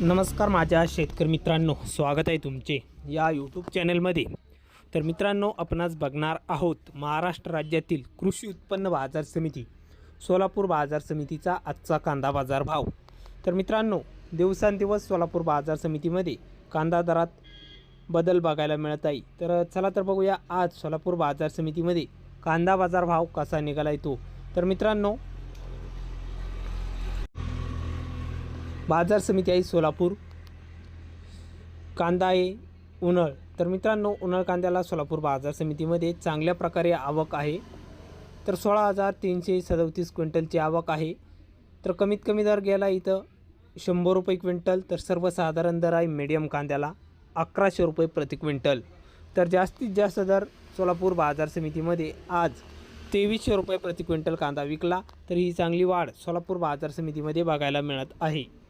नमस्कार माझ्या शेतकरी मित्रांनो स्वागत आहे तुमचे या यूट्यूब चॅनलमध्ये तर मित्रांनो आपणास बघणार आहोत महाराष्ट्र राज्यातील कृषी उत्पन्न बाजार समिती सोलापूर बाजार समितीचा आजचा कांदा बाजार भाव. तर मित्रांनो दिवसांदिवस सोलापूर बाजार समितीमध्ये कांदा दरात बदल बघायला मिळत आहे. तर चला तर बघूया आज सोलापूर बाजार समितीमध्ये कांदा बाजार भाव कसा निघाला येतो तर मित्रांनो बाजार समिती आहे सोलापूर. कांदा आहे उन्हाळ. तर मित्रांनो उन्हाळ कांद्याला सोलापूर बाजार समितीमध्ये चांगल्या प्रकारे आवक आहे. तर सोळा हजार तीनशे सदतीस क्विंटलची आवक आहे. तर कमीत कमी दर गेला इथं शंभर रुपये क्विंटल तर सर्वसाधारण दर आहे मीडियम कांद्याला अकराशे रुपये प्रति क्विंटल. तर जास्तीत जास्त दर सोलापूर बाजार समितीमध्ये आज तेवीसशे रुपये प्रति क्विंटल कांदा विकला तर ही चांगली वाढ सोलापूर बाजार समितीमध्ये बघायला मिळत आहे.